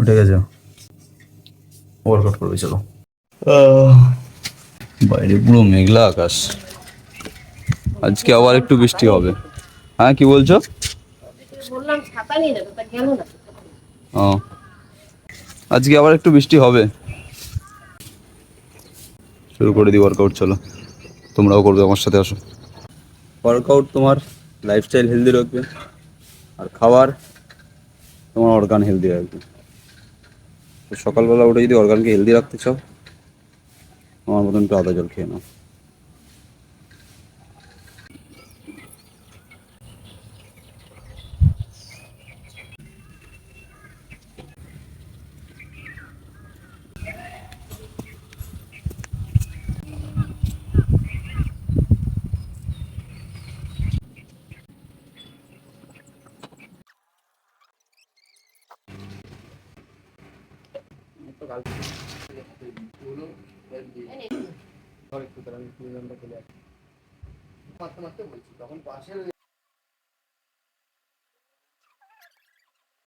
উঠে গেছে ওয়ার্কআউট করবে চলো। বাইরে পুরো মেঘলা আকাশ। আজকে আবার একটু বৃষ্টি হবে। হ্যাঁ কি বলছো? ও। আজকে আবার একটু বৃষ্টি হবে। শুরু করে দিই ওয়ার্কআউট চলো। তোমরাও করবে আমার সাথে আসো। ওয়ার্কআউট তোমার লাইফস্টাইল হেলদি রাখবে। আর খাবার তোমার অর্গান হেলদি রাখবে। সকালবেলা উঠে যদি অর্গানকে হেলদি রাখতে চাও আমার মতন একটু আদা জল খেয়ে নাও। একটু আমি চলে আসি। তখন পাশের